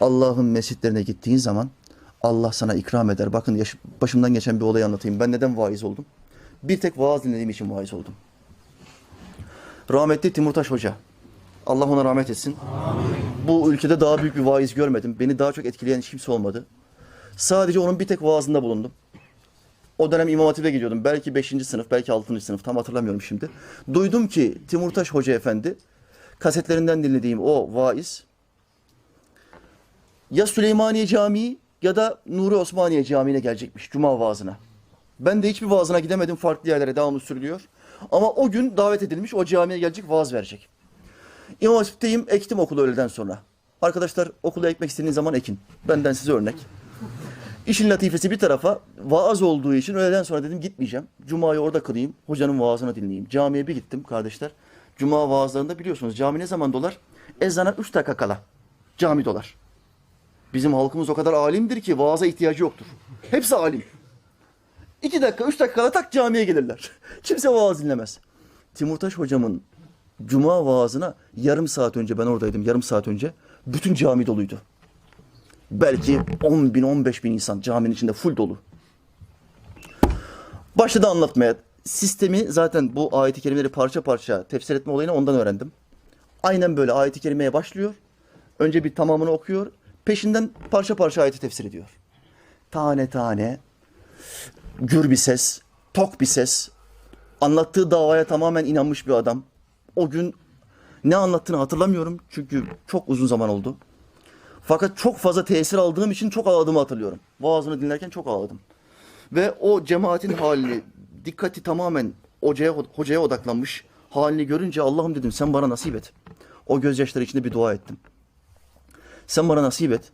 Allah'ın mescitlerine gittiğin zaman Allah sana ikram eder. Bakın başımdan geçen bir olay anlatayım. Ben neden vaiz oldum? Bir tek vaaz dinlediğim için vaiz oldum. Rahmetli Timurtaş Hoca. Allah ona rahmet etsin. Bu ülkede daha büyük bir vaiz görmedim. Beni daha çok etkileyen hiç kimse olmadı. Sadece onun bir tek vaazında bulundum. O dönem İmam Hatip'e gidiyordum. Belki 5. sınıf, belki 6. sınıf. Tam hatırlamıyorum şimdi. Duydum ki Timurtaş Hoca Efendi kasetlerinden dinlediğim o vaiz ya Süleymaniye Camii ya da Nuri Osmaniye Camii'ne gelecekmiş Cuma vaazına. Ben de hiçbir vaazına gidemedim. Farklı yerlere devamlı sürülüyor. Ama o gün davet edilmiş. O camiye gelecek vaaz verecek. İmam Hatip'teyim. Ektim okulu öğleden sonra. Arkadaşlar okula ekmek istediğiniz zaman ekin. Benden size örnek. İşin latifesi bir tarafa vaaz olduğu için öğleden sonra dedim gitmeyeceğim. Cuma'yı orada kılayım. Hocanın vaazını dinleyeyim. Camiye bir gittim kardeşler. Cuma vaazlarında biliyorsunuz cami ne zaman dolar? Ezana 3 dakika kala. Cami dolar. Bizim halkımız o kadar alimdir ki vaaza ihtiyacı yoktur. Hepsi alim. İki dakika, üç dakikada tak camiye gelirler. Kimse vaaz dinlemez. Timurtaş hocamın cuma vaazına yarım saat önce ben oradaydım. Yarım saat önce bütün cami doluydu. Belki 10 bin, 15 bin insan caminin içinde full dolu. Başladı anlatmaya. Sistemi zaten bu ayet-i kerimeleri parça parça tefsir etme olayını ondan öğrendim. Aynen böyle ayet-i kerimeye başlıyor. Önce bir tamamını okuyor. Peşinden parça parça ayeti tefsir ediyor. Tane tane gür bir ses, tok bir ses. Anlattığı davaya tamamen inanmış bir adam. O gün ne anlattığını hatırlamıyorum çünkü çok uzun zaman oldu. Fakat çok fazla tesir aldığım için çok ağladığımı hatırlıyorum. Vaazını dinlerken çok ağladım. Ve o cemaatin halini, dikkati tamamen hocaya, hocaya odaklanmış halini görünce Allah'ım dedim sen bana nasip et. O gözyaşları içinde bir dua ettim. Sen bana nasip et.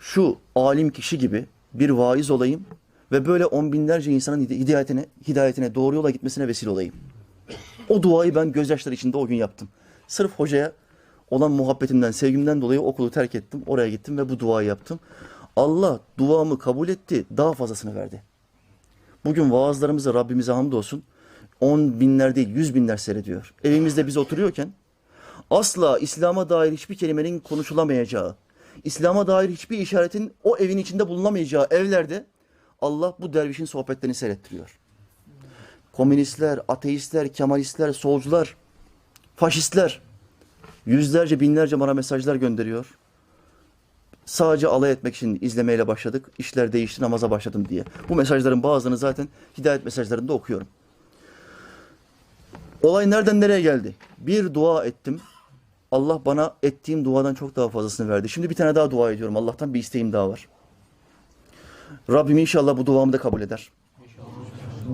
Şu alim kişi gibi bir vaiz olayım ve böyle on binlerce insanın hid- hidayetine, hidayetine, doğru yola gitmesine vesile olayım. O duayı ben gözyaşları içinde o gün yaptım. Sırf hocaya olan muhabbetimden, sevgimden dolayı okulu terk ettim. Oraya gittim ve bu duayı yaptım. Allah duamı kabul etti, daha fazlasını verdi. Bugün vaazlarımızı Rabbimize hamdolsun on binler değil yüz binler seyrediyor. Evimizde biz oturuyorken asla İslam'a dair hiçbir kelimenin konuşulamayacağı, İslam'a dair hiçbir işaretin o evin içinde bulunamayacağı evlerde Allah bu dervişin sohbetlerini seyrettiriyor. Komünistler, ateistler, kemalistler, solcular, faşistler yüzlerce binlerce bana mesajlar gönderiyor. Sadece alay etmek için izlemeyle başladık. İşler değişti, namaza başladım diye. Bu mesajların bazılarını zaten hidayet mesajlarında okuyorum. Olay nereden nereye geldi? Bir dua ettim. Allah bana ettiğim duadan çok daha fazlasını verdi. Şimdi bir tane daha dua ediyorum. Allah'tan bir isteğim daha var. Rabbim inşallah bu duamı da kabul eder.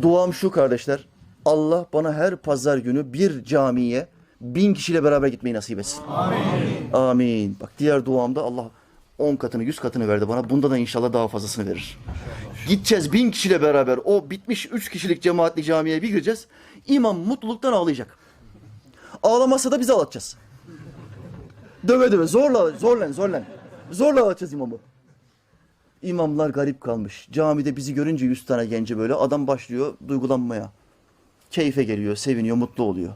Duam şu kardeşler. Allah bana her pazar günü bir camiye bin kişiyle beraber gitmeyi nasip etsin. Amin. Amin. Bak diğer duamda Allah on katını, yüz katını verdi bana. Bunda da inşallah daha fazlasını verir. Gideceğiz bin kişiyle beraber o bitmiş üç kişilik cemaatli camiye bir gireceğiz. İmam mutluluktan ağlayacak. Ağlamazsa da biz ağlatacağız. Döve döve zorla zorlan zorlan. Zorla ağlatacağız imamı. İmamlar garip kalmış. Camide bizi görünce yüz tane genci böyle adam başlıyor duygulanmaya. Keyfe geliyor, seviniyor, mutlu oluyor.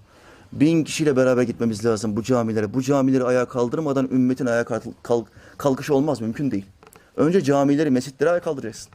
Bin kişiyle beraber gitmemiz lazım bu camilere. Bu camileri ayağa kaldırmadan ümmetin ayağa kalk- kalkışı olmaz, mümkün değil. Önce camileri, mescitleri ayağa kaldıracaksın.